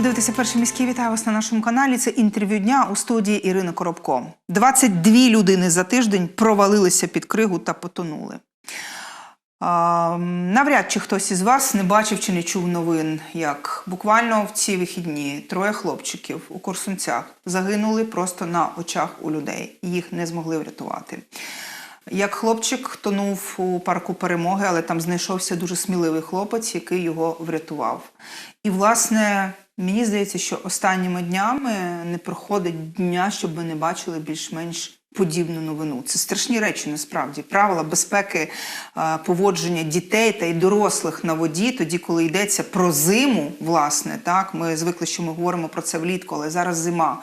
Ви дивитеся перший міський вітаю вас на нашому каналі. Це інтерв'ю дня у студії Ірини Коробко. 22 людини за тиждень провалилися під кригу та потонули. А, навряд чи хтось із вас не бачив чи не чув новин, як буквально в ці вихідні троє хлопчиків у Корсунцях загинули просто на очах у людей. Їх не змогли врятувати. Як хлопчик тонув у парку перемоги, але там знайшовся дуже сміливий хлопець, який його врятував. І, власне, мені здається, що останніми днями не проходить дня, щоб ми не бачили більш-менш подібну новину. Це страшні речі насправді. Правила безпеки е, поводження дітей та й дорослих на воді, тоді, коли йдеться про зиму, власне, так ми звикли, що ми говоримо про це влітку, але зараз зима.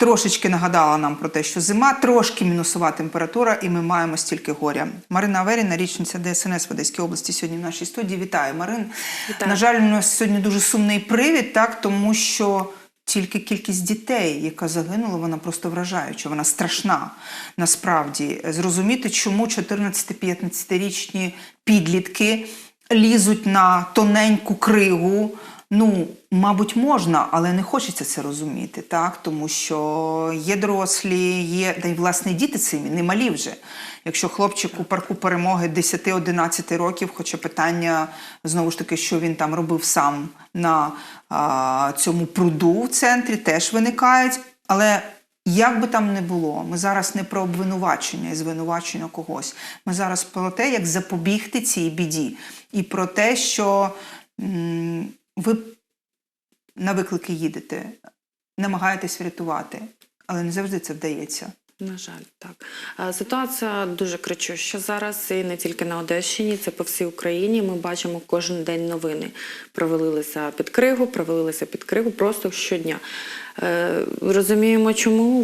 Трошечки нагадала нам про те, що зима, трошки мінусова температура, і ми маємо стільки горя. Марина Аверіна, річниця ДСНС в Одеській області, сьогодні в нашій студії. Вітаю, Марин. Вітаю. На жаль, у нас сьогодні дуже сумний привід, так тому що тільки кількість дітей, яка загинула, вона просто вражаюча, вона страшна насправді. Зрозуміти, чому 14-15-річні підлітки лізуть на тоненьку кригу. Ну, мабуть, можна, але не хочеться це розуміти, так? Тому що є дорослі, є, та й власне діти цими, не малі вже. Якщо хлопчик у парку перемоги 10-11 років, хоча питання знову ж таки, що він там робив сам на а, цьому пруду в центрі, теж виникають. Але як би там не було, ми зараз не про обвинувачення і звинувачення когось. Ми зараз про те, як запобігти цій біді, і про те, що м, ви на виклики їдете, намагаєтесь врятувати, але не завжди це вдається. На жаль, так Е, ситуація дуже кричуща зараз, і не тільки на Одещині, це по всій Україні. Ми бачимо кожен день новини. Провалилися під кригу, провалилися під кригу просто щодня. Е, Розуміємо, чому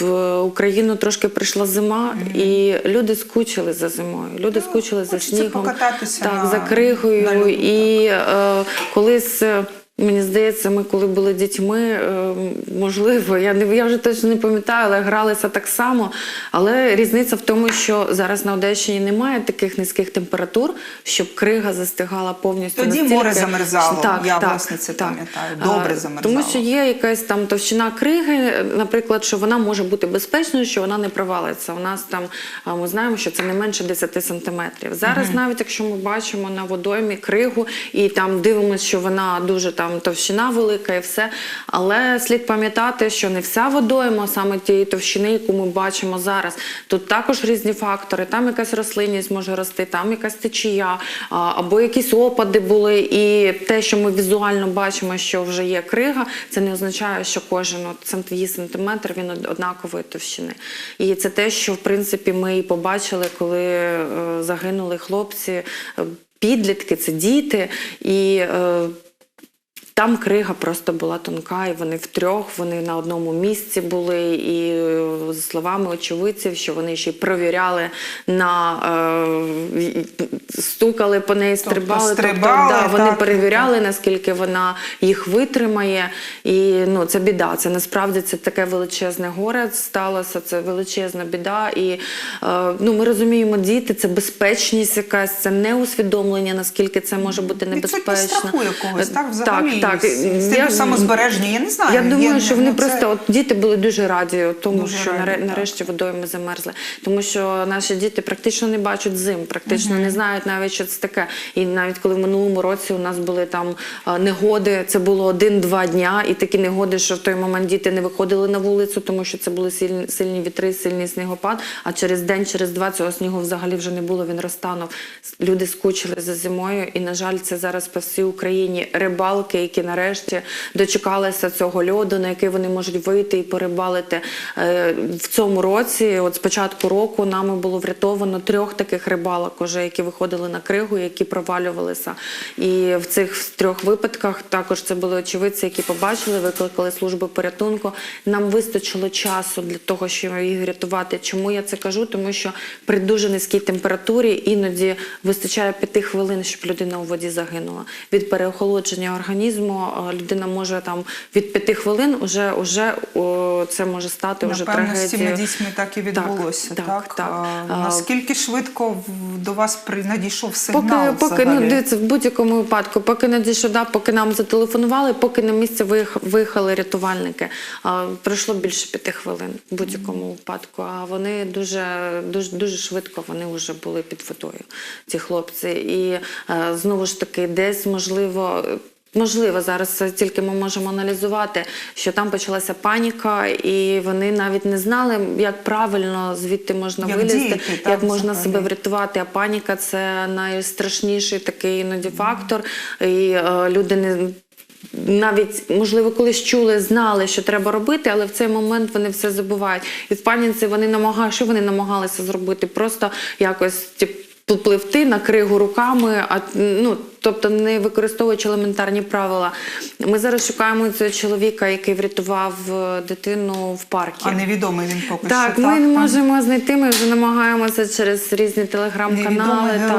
в Україну трошки прийшла зима, і люди скучили за зимою. Люди Ну, скучили за снігом, так, на- за кригою. на льоду, і е, колись. Мені здається, ми коли були дітьми, е, можливо, я не я вже точно не пам'ятаю, але гралися так само. Але різниця в тому, що зараз на Одещині немає таких низьких температур, щоб крига застигала повністю. Тоді настільки, море замерзало. Так, Я, так, власне, це так. пам'ятаю. Добре замерзало. Тому що є якась там товщина криги, наприклад, що вона може бути безпечною, що вона не провалиться. У нас там ми знаємо, що це не менше 10 сантиметрів. Зараз, навіть якщо ми бачимо на водоймі кригу і там дивимося, що вона дуже там товщина велика і все. Але слід пам'ятати, що не вся водойма, саме тієї товщини, яку ми бачимо зараз. Тут також різні фактори. Там якась рослинність може рости, там якась течія, або якісь опади були. І те, що ми візуально бачимо, що вже є крига, це не означає, що кожен її сантиметр він однакової товщини. І це те, що в принципі ми і побачили, коли е, загинули хлопці, е, підлітки, це діти. І е, там крига просто була тонка, і вони втрьох, вони на одному місці були. І е, з словами очевидців, що вони ще й провіряли на е, стукали по неї, стрибали. стрибали, да, вони так, перевіряли, наскільки вона їх витримає. І ну, це біда. Це насправді це таке величезне горе сталося, це величезна біда. І е, ну, ми розуміємо, діти це безпечність якась, це не усвідомлення, наскільки це може бути небезпечно. Відсутність страху якогось, так, взагалі, Так, так. з тим Я- самозбереження, я не знаю. Я думаю, Є, що ну, вони це- просто от діти були дуже раді, тому Дуже що раді, наре- так. нарешті водойми замерзли. Тому що наші діти практично не бачать зим, практично не знають навіть, що це таке. І навіть коли в минулому році у нас були там негоди, це було один-два дня, і такі негоди, що в той момент діти не виходили на вулицю, тому що це були сильні, сильні вітри, сильний снігопад. А через день, через два цього снігу взагалі вже не було. Він розтанув. Люди скучили за зимою, і на жаль, це зараз по всій Україні рибалки, які нарешті дочекалися цього льоду, на який вони можуть вийти і порибалити. Е, В цьому році, от з початку року, нами було врятовано трьох таких рибалок, уже, які виходили на кригу, які провалювалися. І в цих трьох випадках також це були очевидці, які побачили, викликали служби порятунку. Нам вистачило часу для того, щоб їх рятувати. Чому я це кажу? Тому що при дуже низькій температурі іноді вистачає п'яти хвилин, щоб людина у воді загинула від переохолодження організму. Розуміємо, е, людина може там від п'яти хвилин уже, уже о, це може стати вже Напевно, з цими дітьми так і відбулося. Так, так, так. А, А, наскільки швидко до вас надійшов Поки, сигнал? поки ну дивіться, в будь-якому випадку, поки не дійшов, да, поки нам зателефонували, поки на місце виїх- виїхали рятувальники. А, пройшло більше п'яти хвилин в будь-якому випадку. А вони дуже, дуже, дуже швидко вони вже були під водою, ці хлопці. І е, знову ж таки, десь можливо. Можливо, зараз тільки ми можемо аналізувати, що там почалася паніка, і вони навіть не знали, як правильно звідти можна Як вилізти, діяти, так, як можна взагалі. себе врятувати. А паніка це найстрашніший такий іноді фактор. І е, люди не. Навіть можливо, колись чули, знали, що треба робити, але в цей момент вони все забувають. І в паніці вони намагають, що вони намагалися зробити? Просто якось тип, попливти на кригу руками, а ну тобто не використовуючи елементарні правила. Ми зараз шукаємо цього чоловіка, який врятував е, дитину в парку. А невідомий він поки Так, що. ми не Там? можемо знайти. Ми вже намагаємося через різні телеграм-канали. Так,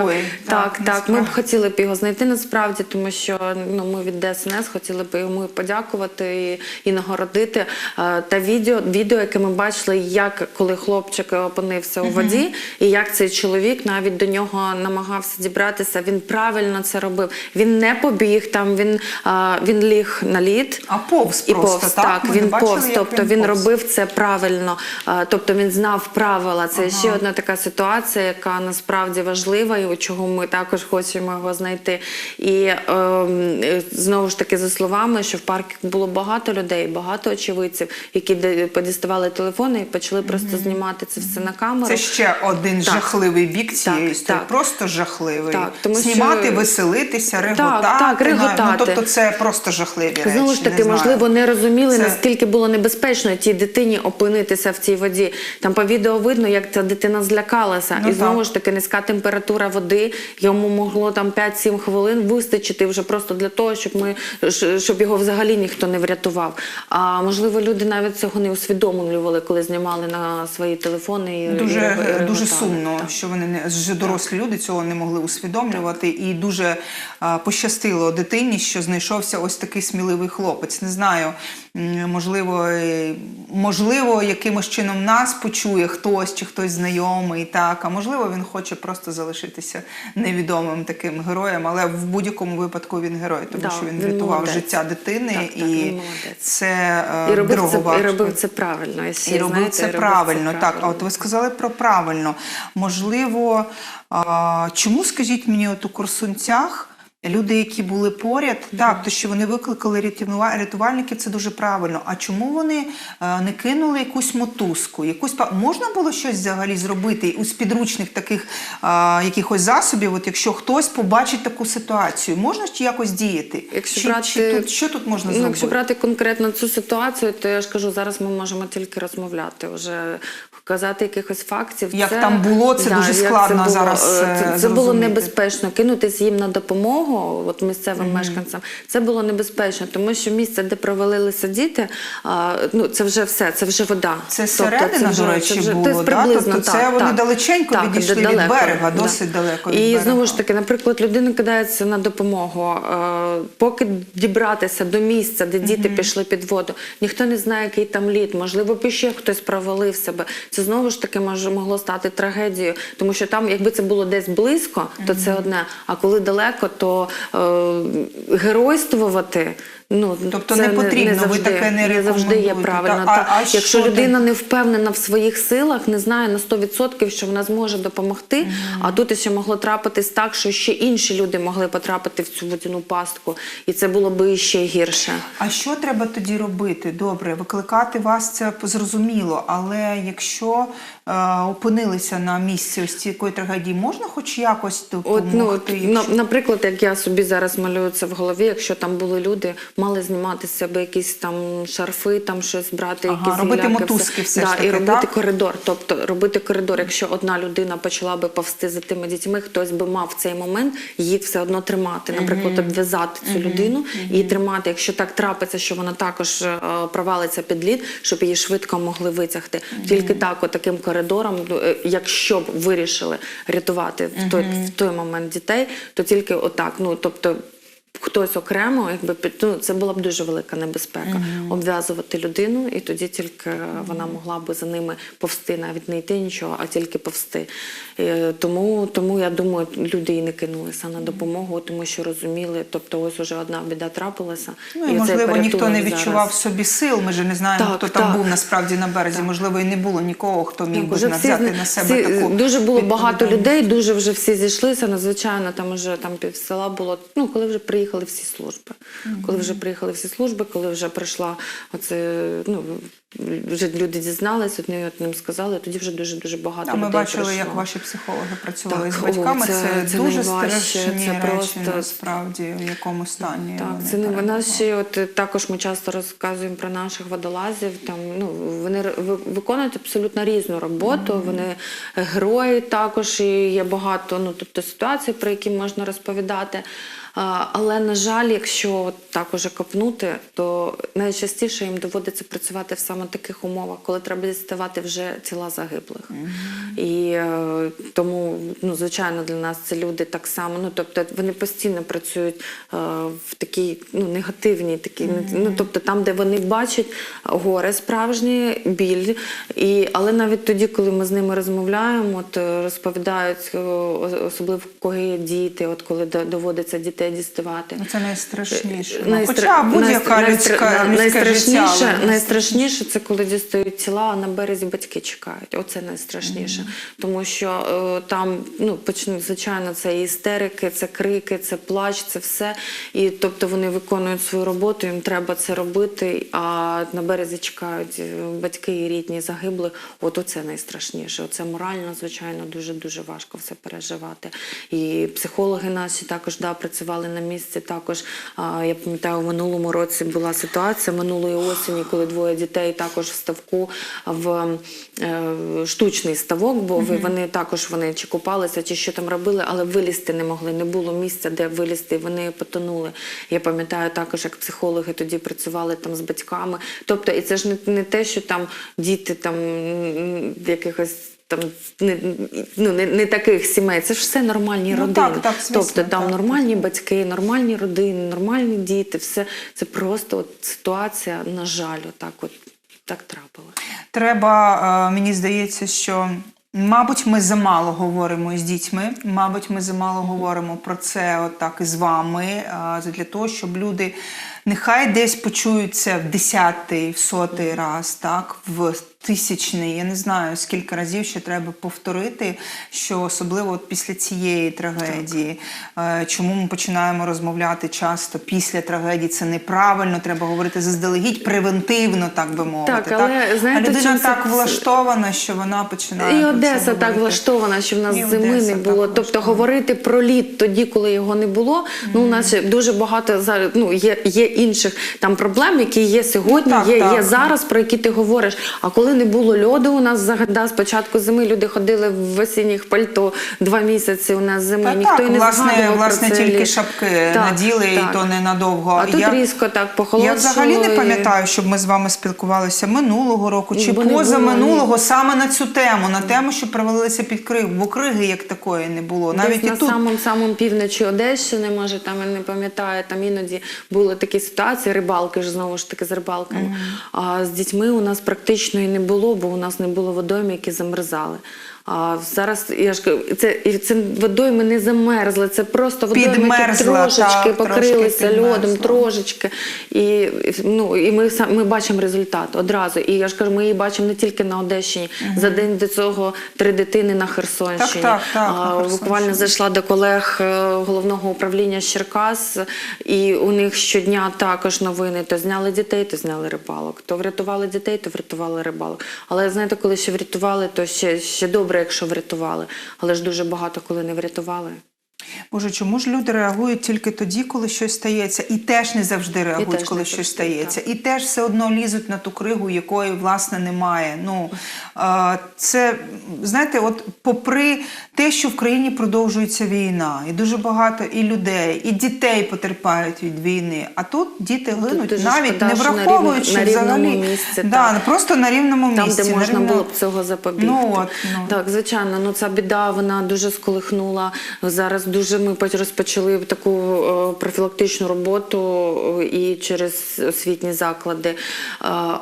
так, так, так. Ми б хотіли б його знайти насправді, тому що ну ми від ДСНС хотіли б йому подякувати і, і нагородити. Е, Та відео, відео, яке ми бачили, як коли хлопчик опинився у воді, і як цей чоловік навіть до нього намагався дібратися. Він правильно це робив. Він не побіг там. Він, е, він ліг на лід. А повз І просто, повз, так? так, Ми він бачили, повз, тобто він він повз. робив це правильно, Е, тобто він знав правила. Це ще одна така ситуація, яка насправді важлива, і от чого ми також хочемо його знайти. І ем, е, знову ж таки, за словами, що в парку було багато людей, багато очевидців, які подіставали телефони і почали просто знімати це все на камеру. Це ще один Так. жахливий бік цієї історії. Просто жахливий. Так, тому що- Знімати, веселитися, реготати. так, на- реготати. Ну, тобто це просто жахливі речі. Знову ж таки, не можливо, не розуміли, Це- наскільки було небезпечно тій дитині опинитися в цій воді. Там по відео видно, як ця дитина злякалася. Ну, і знову так. ж таки низька температура води. Йому могло там 5-7 хвилин вистачити вже просто для того, щоб ми щоб його взагалі ніхто не врятував. А можливо, люди навіть цього не усвідомлювали, коли знімали на свої телефони. І, Дуже, і дуже сумно, Так. що вони не дорослі люди цього не могли усвідомлювати, і дуже пощастило дитині, що знайшовся ось такий сміливий хлопець. Не знаю, можливо, е, можливо, якимось чином нас почує хтось чи хтось знайомий, так а можливо, він хоче просто залишитися невідомим таким героєм, але в будь-якому випадку він герой, тому Да, що він, він врятував молодець. життя дитини, Так, так, і це е, І робив, це, і робив це правильно. І, всі, І робив знаєте, це і робив правильно. це Так, а от ви сказали про правильно. Можливо, чому скажіть мені, от у Корсунцях люди, які були поряд, так, то що вони викликали рятувальників, це дуже правильно. А чому вони е, не кинули якусь мотузку? Якусь можна було щось взагалі зробити у підручних таких а, якихось засобів? От якщо хтось побачить таку ситуацію, можна чи якось діяти? Якщо чи, брати, чи тут що тут можна ну, зробити? Якщо брати конкретно цю ситуацію, то я ж кажу, зараз ми можемо тільки розмовляти, вже казати якихось фактів. Як там було, це дуже як складно було. зараз, Е, е, Це, це було небезпечно. Кинутись їм на допомогу, от місцевим мешканцям, це було небезпечно, тому що місце, де провалилися діти, а, ну це вже все, це вже вода. Це Тобто середина, вже- до речі, це вже- було, да? приблизно Тобто так, вони так. далеченько Так, відійшли від далеко, берега, да. досить далеко від І берега. знову ж таки, наприклад, людина кидається на допомогу. Поки дібратися до місця, де діти пішли під воду, ніхто не знає, який там лід. Можливо, ще хтось провалив себе. Це знову ж таки може могло стати трагедією, тому що там, якби це було десь близько, то це одне. А коли далеко, то геройствувати. Ну, Тобто це не потрібно, ви завжди, таке не не завжди є правильно. Та, а- а Якщо що ти- людина не впевнена в своїх силах, не знає на 100%, що вона зможе допомогти. А тут ще могло трапитись так, що ще інші люди могли потрапити в цю водяну пастку, і це було би ще гірше. А що треба тоді робити? Добре, викликати вас це зрозуміло, але якщо е, опинилися на місці ось такої трагедії, можна хоч якось От, ну, якщо- наприклад, як я собі зараз малюю це в голові, якщо там були люди, мали знімати з себе якісь там шарфи, там щось брати, Ага, якісь робити гіляки, мотузки все да, ж таки, і робити так? коридор. Тобто робити коридор, якщо одна людина почала би повсти за тими дітьми, хтось би мав в цей момент їх все одно тримати. Наприклад, обв'язати цю людину і тримати. Якщо так трапиться, що вона також е, провалиться під лід, щоб її швидко могли витягти. Тільки так, от таким коридором, е, якщо б вирішили рятувати в той, в той момент дітей, то тільки отак. Ну тобто. Хтось окремо, якби ну, це була б дуже велика небезпека обв'язувати людину, і тоді тільки вона могла би за ними повсти, навіть не йти нічого, а тільки повсти. Е, Тому, тому я думаю, люди і не кинулися на допомогу, тому що розуміли, тобто ось уже одна біда трапилася. Ну, і, оцей можливо, ніхто не відчував зараз. собі сил. Ми ж не знаємо, Так, хто там був насправді на березі. Можливо, і не було нікого, хто міг Так, би уже взяти на себе всі, таку дуже було багато людей, дуже вже всі зійшлися. Надзвичайно там вже там пів села було. Ну коли вже приїхали всі служби. Коли вже приїхали всі служби, коли вже прийшла оце, ну вже люди дізналися, одні одним сказали. Тоді вже дуже дуже багато А ми людей бачили, прийшло. як ваші психологи працювали Так, з о, батьками. це- Це, це дуже страшні це речі, просто- насправді, в якому стані. Так, вони це не вона ще от е, також ми часто розказуємо про наших водолазів. Там ну вони виконують абсолютно різну роботу. Вони е, герої також і є багато. Ну тобто ситуацій, про які можна розповідати. Але на жаль, якщо так уже копнути, то найчастіше їм доводиться працювати в саме таких умовах, коли треба діставати вже тіла загиблих. І е, тому, ну звичайно, для нас це люди так само. Ну тобто вони постійно працюють е, в такій ну негативній, такій, ну тобто там, де вони бачать горе справжнє, біль. І але навіть тоді, коли ми з ними розмовляємо, от е, розповідають особливо в кого є діти, от коли доводиться дітей діставати. Ну, Це найстрашніше. Ну, Найстра- Хоча будь-яка найстра- людська, найстрашніше, життя. найстрашніше це коли дістають тіла, а на березі батьки чекають. Оце найстрашніше. Тому що е, там ну почнуть, звичайно, це істерики, це крики, це плач, це все. І тобто вони виконують свою роботу, їм треба це робити. А на березі чекають е, батьки і рідні загиблих. От оце найстрашніше. Оце морально, звичайно, дуже дуже важко все переживати. І психологи наші також да, працювали на місці. Також я пам'ятаю, в минулому році була ситуація минулої осені, коли двоє дітей також в ставку в е, штучний ставок, бо ви- вони також вони чи купалися, чи що там робили, але вилізти не могли. Не було місця, де вилізти. Вони потонули. Я пам'ятаю також, як психологи тоді працювали там з батьками. Тобто, і це ж не, не те, що там діти там якихось. Там не, ну, не, не таких сімей, це ж все нормальні Ну, родини. так, так, звісно, тобто там так, нормальні батьки, нормальні родини, нормальні діти. Все це просто от ситуація, на жаль, отак от так трапило. Треба, е, мені здається, що. Мабуть, ми замало говоримо із дітьми. Мабуть, ми замало говоримо про це отак із вами, для того, щоб люди нехай десь почуються в десятий, в сотий раз, так, в тисячний. Я не знаю, скільки разів ще треба повторити, що особливо от після цієї трагедії, е, чому ми починаємо розмовляти часто після трагедії. Це неправильно, треба говорити заздалегідь, превентивно, так би мовити. Так, але, знаєте, а людина чим це- так влаштована, що вона починає. І Одеса так влаштована, що в нас І зими Одеса не було. Тобто говорити про лід тоді, коли його не було. Ну у нас дуже багато зараз ну є, є інших там проблем, які є сьогодні, Так, є, так. є зараз, про які ти говориш. А коли не було льоду, у нас загада з початку зими люди ходили в осінніх пальто два місяці. У нас зими Та ніхто так, і не власне, згадував власне, про це тільки лід. шапки Так, наділи, і то ненадовго. А тут Я- різко так похолодшало. Я взагалі не пам'ятаю, щоб ми з вами спілкувалися минулого року чи Бо поза ні. саме на цю тему, на тему, що провалилися під криг, бо криги як такої не було. Навіть Десь і на тут самому самому півночі Одещини, може там я не пам'ятаю, там іноді були такі ситуації, рибалки ж знову ж таки з рибалками. А з дітьми у нас практично і не було, бо у нас не було водойм, які замерзали. А зараз я ж це це водойми не замерзли, це просто які Підмерзла, трошечки так, покрилися трошки льодом, трошечки. І, ну, і ми, ми бачимо результат одразу. І я ж кажу, ми її бачимо не тільки на Одещині. За день до цього три дитини на Херсонщині. Так, так, так, на Херсонщині. Буквально зайшла до колег е, головного управління з Черкас, і у них щодня також новини: то зняли дітей, то зняли рибалок, то врятували дітей, то врятували рибалок. Але знаєте, коли ще врятували, то ще, ще добре, якщо врятували. Але ж дуже багато коли не врятували. Боже, чому ж люди реагують тільки тоді, коли щось стається, і теж не завжди реагують, коли завжди, щось стається, і теж все одно лізуть на ту кригу, якої власне немає. Ну це знаєте, от попри те, що в країні продовжується війна, і дуже багато і людей, і дітей потерпають від війни. А тут діти гинуть, дуже навіть не що на враховуючи рівно- на рівному місці, да, так. просто на рівному Там, місці. де можна рівному- було б цього запобігти. Ну, от, ну. Так, звичайно, ну ця біда вона дуже сколихнула зараз дуже ми поч- розпочали таку е, профілактичну роботу е, і через освітні заклади. Е,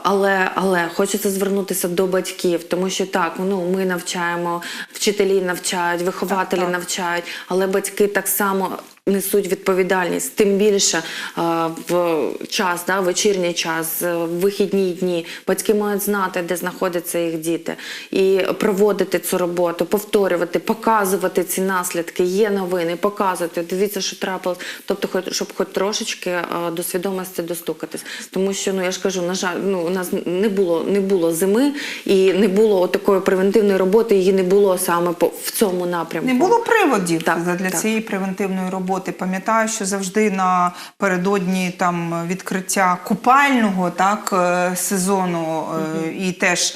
Але, але хочеться звернутися до батьків, тому що так, ну ми навчаємо, вчителі навчають, вихователі Так, так. навчають, але батьки так само. Несуть відповідальність, тим більше е, в час, да, вечірній час, е, в вихідні дні. Батьки мають знати, де знаходяться їх діти, і проводити цю роботу, повторювати, показувати ці наслідки. Є новини, показувати. Дивіться, що трапилось. Тобто, хоч щоб хоч трошечки е, до свідомості достукатись. Тому що ну я ж кажу, на жаль, ну у нас не було не було зими і не було такої превентивної роботи. Її не було саме в цьому напрямку. Не було приводів Так, для так. цієї превентивної роботи. Пам'ятаю, що завжди напередодні там відкриття купального так е, сезону угу. і теж.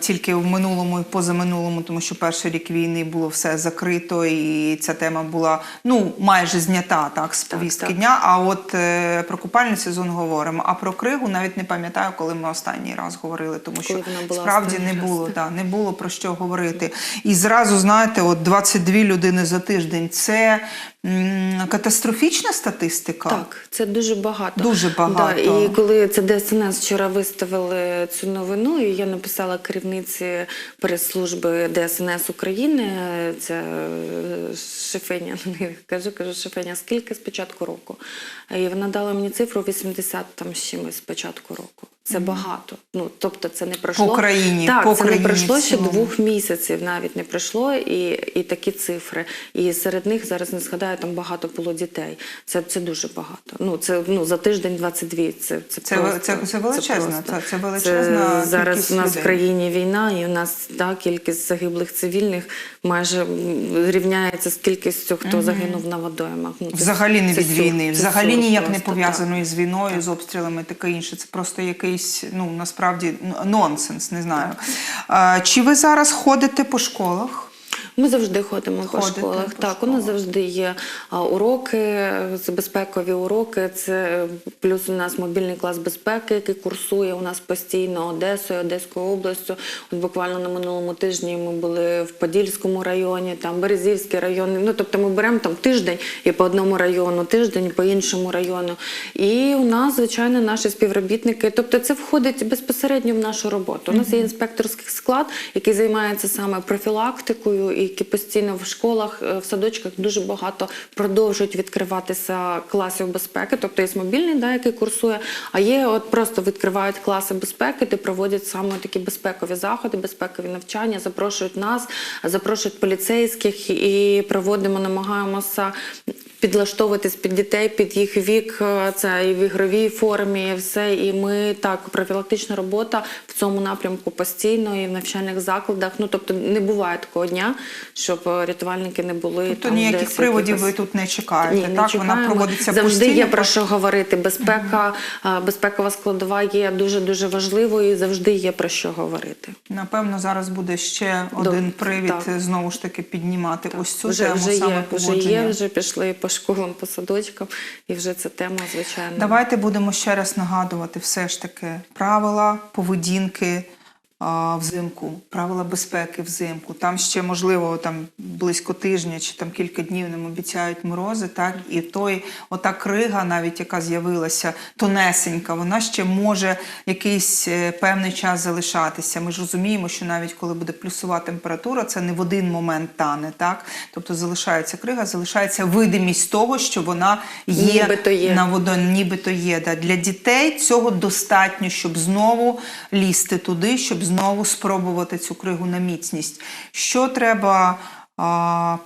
Тільки в минулому і позаминулому, тому що перший рік війни було все закрито, і ця тема була ну майже знята так з повістки так. дня. А от е, про купальний сезон говоримо. А про кригу навіть не пам'ятаю, коли ми останній раз говорили, тому що справді не раз. було да, не було про що говорити. І зразу знаєте, от 22 людини за тиждень це катастрофічна статистика. Так, це дуже багато. Дуже багато. Да, і коли це ДСНС вчора виставили цю новину, і я написала керівниці прес-служби ДСНС України, це е, Шефеня, кажу, кажу, Шефеня, скільки з початку року? І вона дала мені цифру 80 там з чимось з початку року. Це багато. Ну тобто, це не пройшло Україні, Так, по це Україні не пройшло ще двох місяців, навіть не пройшло, і, і такі цифри. І серед них зараз не згадаю, там багато було дітей. Це, це дуже багато. Ну це ну за тиждень 22. Це це, Це- просто, це- це величезна, просто. це- це величезна Це зараз у нас в країні війна, і у нас да, кількість загиблих цивільних майже рівняється з кількістю, хто загинув на водоймах. Ну, Взагалі не це від війни, це взагалі ніяк не просто, пов'язано із війною, з обстрілами, таке інше. Це просто якийсь, ну насправді нонсенс, не знаю. А, чи ви зараз ходите по школах? Ми завжди ходимо по Ходите школах. по так, у нас завжди є уроки, безпекові уроки. Це е, плюс у нас мобільний клас безпеки, який курсує у нас постійно Одесою, Одеською областю. От буквально на минулому тижні ми були в Подільському районі, там Березівський район. Ну тобто ми беремо там тиждень і по одному району, тиждень по іншому району. І у нас, звичайно, наші співробітники. Тобто, це входить безпосередньо в нашу роботу. У нас є інспекторський склад, який займається саме профілактикою, і які постійно в школах, е, в садочках дуже багато продовжують відкриватися класів безпеки. Тобто є мобільний, да, який курсує, а є от просто відкривають класи безпеки, де проводять саме такі безпекові заходи, безпекові навчання, запрошують нас, запрошують поліцейських і проводимо, намагаємося. Підлаштовуватись під дітей, під їх вік, е, це і в ігровій формі, і все. І ми так, профілактична робота в цьому напрямку постійно і в навчальних закладах. Ну тобто не буває такого дня, щоб е, рятувальники не були Тобто там ніяких десь приводів якихось- ви тут не чекаєте. ні, не так, чекаємо. вона проводиться завжди постійно. є про що говорити. Безпека, е, безпекова складова є дуже дуже важливою і завжди є про що говорити. Напевно, зараз буде ще один привід так. знову ж таки піднімати ось цю вже, тему вже саме є, вже є, вже пішли по школам, по садочкам, і вже ця тема, звичайно. Давайте будемо ще раз нагадувати все ж таки правила поведінки взимку, правила безпеки взимку. Там ще можливо там близько тижня чи там кілька днів нам обіцяють морози. Так і той, ота крига, навіть яка з'явилася, тонесенька, вона ще може якийсь е, певний час залишатися. Ми ж розуміємо, що навіть коли буде плюсова температура, це не в один момент тане. Так, тобто залишається крига, залишається видимість того, що вона є, Нібито є. на водо, нібито є. Да. Для дітей цього достатньо, щоб знову лізти туди, щоб знову спробувати цю кригу на міцність. Що треба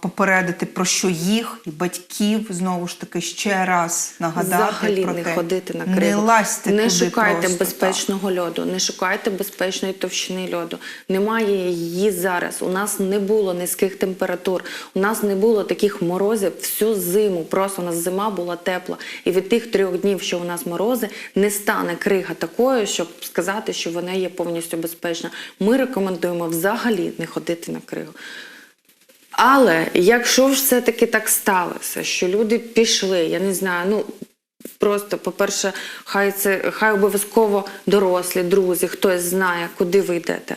попередити, про що їх і батьків знову ж таки ще раз нагадати Взагалі про не те. ходити на Не лазьте не туди шукайте просто, безпечного льоду, не шукайте безпечної товщини льоду. Немає її зараз. У нас не було низьких температур. У нас не було таких морозів всю зиму. Просто у нас зима була тепла. І від тих трьох днів, що у нас морози, не стане крига такою, щоб сказати, що вона є повністю безпечна. Ми рекомендуємо взагалі не ходити на кригу. Але якщо ж все-таки так сталося, що люди пішли, я не знаю, ну Просто, по-перше, хай це хай обов'язково дорослі, друзі, хтось знає, куди ви йдете.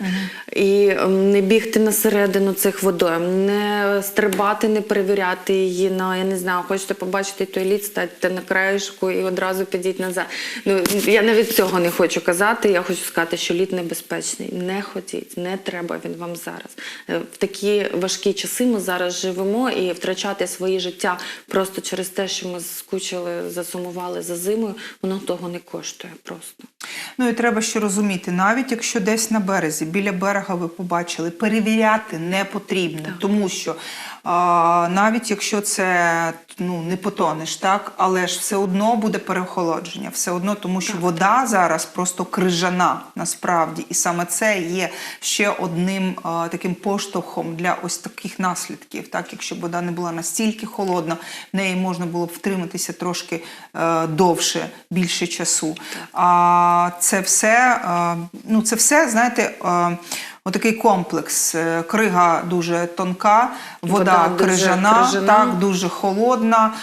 І ем, не бігти на середину цих водойм, не стрибати, не перевіряти її на я не знаю, хочете побачити той лід, стати на краєшку і одразу підіть назад. Ну я навіть цього не хочу казати. Я хочу сказати, що лід небезпечний. Не ходіть, не треба він вам зараз. Е, В такі важкі часи ми зараз живемо і втрачати своє життя просто через те, що ми скучили, засумували за зимою, воно того не коштує просто. Ну і треба ще розуміти, навіть якщо десь на березі, біля берега ви побачили, перевіряти не потрібно, тому що навіть якщо це ну, не потонеш, так, але ж все одно буде переохолодження, все одно, тому що вода зараз просто крижана насправді, і саме це є ще одним таким поштовхом для ось таких наслідків. Так, якщо б вода не була настільки холодна, в неї можна було б втриматися трошки е, довше, більше часу. А це все, е, ну це все, знаєте. Отакий комплекс. Е, Крига дуже тонка, вода, Вода дуже крижана, крижана. так, дуже холодна.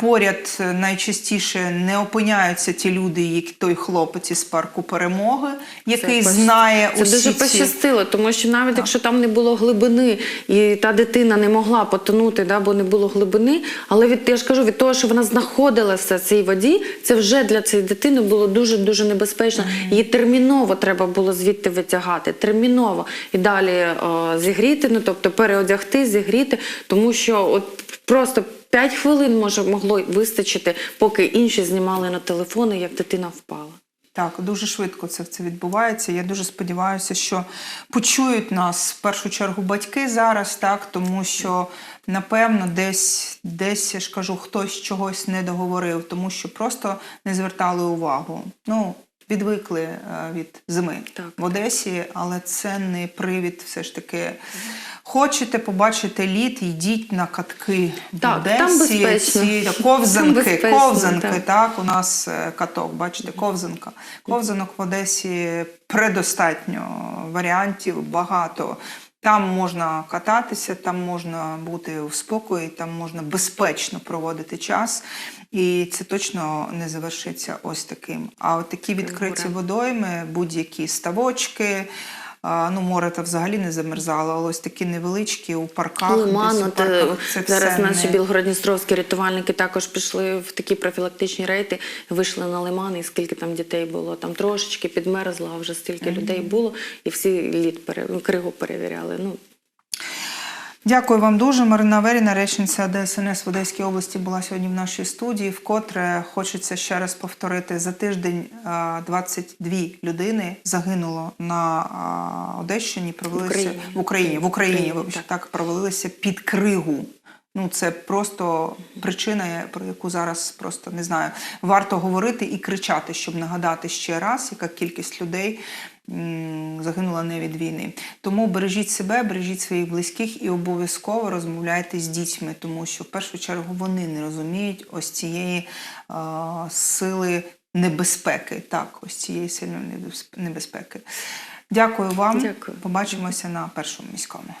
Поряд е, найчастіше не опиняються ті люди, як той хлопець із парку перемоги, який пощ- знає Це усі дуже ці... пощастило, тому що навіть якщо там не було глибини, і та дитина не могла потонути, да, бо не було глибини, але від я ж кажу, від того, що вона знаходилася в цій воді, це вже для цієї дитини було дуже дуже небезпечно. Її терміново треба було звідти витягати. Терміново і далі зігріти, ну тобто переодягти, зігріти, тому що от просто. П'ять хвилин може могло вистачити, поки інші знімали на телефони, як дитина впала. Так, дуже швидко це, це відбувається. Я дуже сподіваюся, що почують нас в першу чергу батьки зараз, так, тому що напевно десь, десь я ж кажу, хтось чогось не договорив, тому що просто не звертали увагу. Ну, відвикли е, від зими Так. в Одесі, але це не привід все ж таки. Хочете побачити лід, йдіть на катки в Одесі. там безпечно. Ці Там ковзанки, безпечно, ковзанки, так. так, у нас е, каток, бачите, ковзанка. Ковзанок в Одесі предостатньо варіантів, багато. Там можна кататися, там можна бути в спокої, там можна безпечно проводити час. І це точно не завершиться ось таким. А от такі відкриті водойми, будь-які ставочки. Ну, море то взагалі не замерзало, але ось такі невеличкі у парках. Лиман, десь у парках, е, це зараз все наші не- білгородністровські рятувальники також пішли в такі профілактичні рейти, вийшли на лиман, і скільки там дітей було. Там трошечки підмерзло, а вже стільки людей було, і всі лід пере... ну, кригу перевіряли. Ну, Дякую вам дуже. Марина Веріна, речниця ДСНС в Одеській області, була сьогодні в нашій студії. Вкотре хочеться ще раз повторити: за тиждень а, 22 людини загинуло на Одещині. Провелися Україні. в Україні. В Україні, Україні, так провалилися під кригу. Ну, це просто причина, про яку зараз просто не знаю. Варто говорити і кричати, щоб нагадати ще раз, яка кількість людей загинула не від війни. Тому бережіть себе, бережіть своїх близьких і обов'язково розмовляйте з дітьми, тому що в першу чергу вони не розуміють ось цієї а, сили небезпеки. Так, ось цієї сильної небезпеки. Дякую вам. Дякую. Побачимося на першому міському.